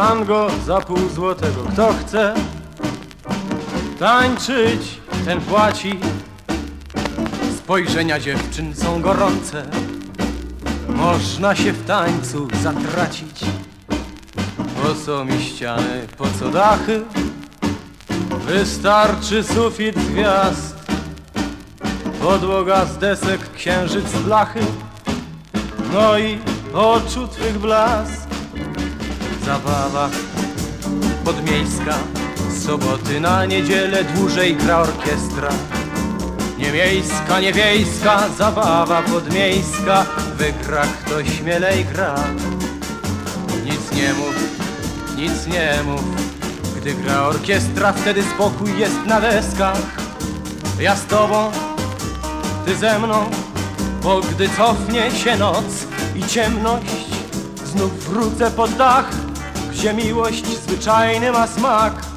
Tango za pół złotego, kto chce tańczyć, ten płaci. Spojrzenia dziewczyn są gorące, można się w tańcu zatracić. Po co mi ściany, po co dachy? Wystarczy sufit gwiazd, podłoga z desek, księżyc z blachy, no i oczu twych blask. Zabawa podmiejska, z soboty na niedzielę dłużej gra orkiestra. Nie miejska, nie wiejska, zabawa podmiejska, wygra kto śmielej gra. Nic nie mów, nic nie mów, gdy gra orkiestra, wtedy spokój jest na deskach. Ja z tobą, ty ze mną, bo gdy cofnie się noc i ciemność, znów wrócę pod dach, gdzie miłość zwyczajny ma smak.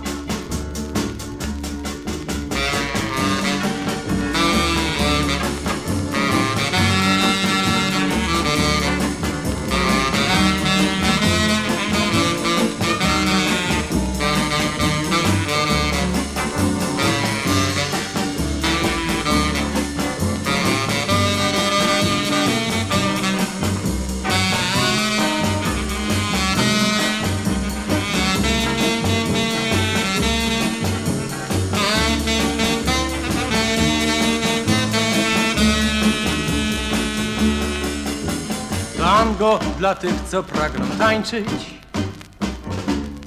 Tango dla tych, co pragną tańczyć.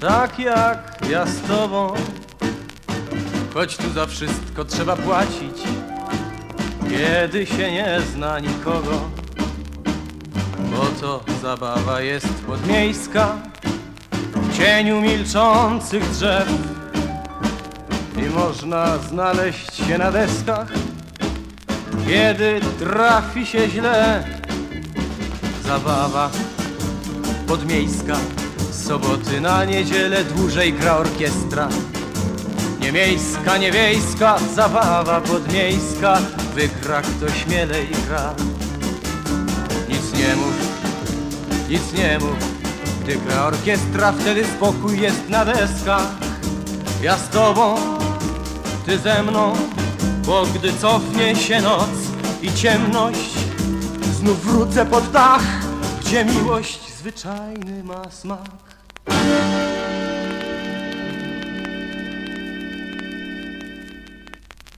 Tak jak ja z tobą. Choć tu za wszystko trzeba płacić. Kiedy się nie zna nikogo. Bo to zabawa jest podmiejska. W cieniu milczących drzew. I można znaleźć się na deskach. Kiedy trafi się źle zabawa podmiejska. Z soboty na niedzielę dłużej gra orkiestra. Nie miejska, nie wiejska, zabawa podmiejska. Wygra kto śmielej gra. Nic nie mów, nic nie mów. Gdy gra orkiestra, wtedy spokój jest na deskach. Ja z tobą, ty ze mną Bo gdy cofnie się noc i ciemność Znów wrócę pod dach, gdzie miłość zwyczajny ma smak.